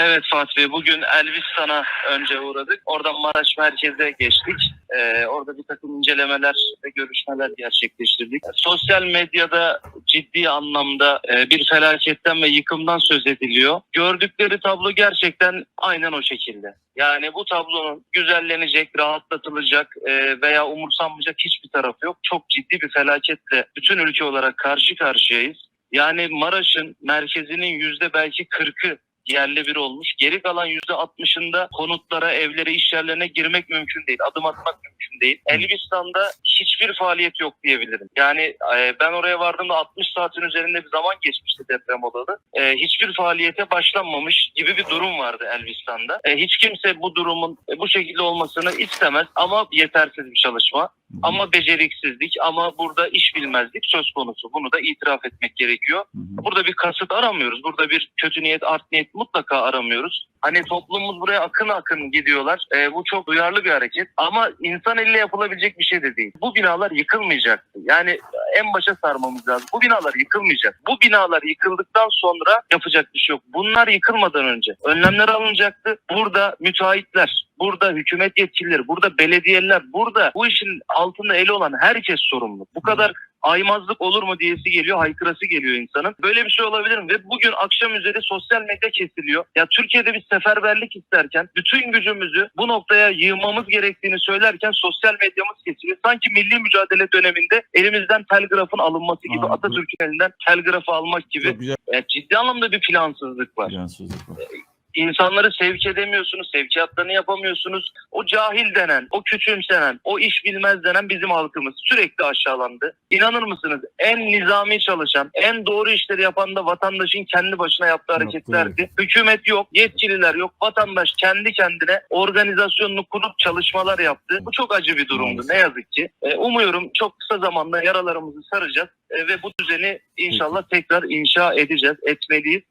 Evet Fatih Bey, bugün Elbistan'a önce uğradık. Oradan Maraş merkeze geçtik. Ee, orada bir takım incelemeler ve görüşmeler gerçekleştirdik. Sosyal medyada ciddi anlamda e, bir felaketten ve yıkımdan söz ediliyor. Gördükleri tablo gerçekten aynen o şekilde. Yani bu tablonun güzellenecek, rahatlatılacak e, veya umursanmayacak hiçbir tarafı yok. Çok ciddi bir felaketle bütün ülke olarak karşı karşıyayız. Yani Maraş'ın merkezinin yüzde belki 40'ı yerli bir olmuş. Geri kalan yüzde altmışında konutlara, evlere, iş yerlerine girmek mümkün değil. Adım atmak mümkün değil. Elbistan'da hiçbir faaliyet yok diyebilirim. Yani e, ben oraya vardığımda 60 saatin üzerinde bir zaman geçmişti deprem olalı. E, hiçbir faaliyete başlanmamış gibi bir durum vardı Elbistan'da. E, hiç kimse bu durumun e, bu şekilde olmasını istemez ama yetersiz bir çalışma. Ama beceriksizlik ama burada iş bilmezlik söz konusu. Bunu da itiraf etmek gerekiyor. Burada bir kasıt aramıyoruz. Burada bir kötü niyet, art niyet mutlaka aramıyoruz. Hani toplumumuz buraya akın akın gidiyorlar. Ee, bu çok duyarlı bir hareket. Ama insan elle yapılabilecek bir şey de değil. Bu binalar yıkılmayacaktı. Yani en başa sarmamız lazım. Bu binalar yıkılmayacak. Bu binalar yıkıldıktan sonra yapacak bir şey yok. Bunlar yıkılmadan önce önlemler alınacaktı. Burada müteahhitler, burada hükümet yetkilileri, burada belediyeler, burada bu işin altında eli olan herkes sorumlu. Bu kadar aymazlık olur mu diyesi geliyor, haykırası geliyor insanın. Böyle bir şey olabilir mi? Ve bugün akşam üzeri sosyal medya kesiliyor. Ya Türkiye'de bir seferberlik isterken bütün gücümüzü bu noktaya yığmamız gerektiğini söylerken sosyal medyamız kesiliyor. Sanki milli mücadele döneminde elimizden telgrafın alınması gibi, Atatürk'ün elinden telgrafı almak gibi e, ciddi anlamda bir plansızlık var. cansızlık var. İnsanları sevk edemiyorsunuz, sevkiyatlarını yapamıyorsunuz. O cahil denen, o küçümsenen, o iş bilmez denen bizim halkımız sürekli aşağılandı. İnanır mısınız? En nizami çalışan, en doğru işleri yapan da vatandaşın kendi başına yaptığı hareketlerdi. Hükümet yok, yetkililer yok. Vatandaş kendi kendine organizasyonunu kurup çalışmalar yaptı. Bu çok acı bir durumdu ne yazık ki. E, umuyorum çok kısa zamanda yaralarımızı saracağız e, ve bu düzeni inşallah tekrar inşa edeceğiz, etmeliyiz.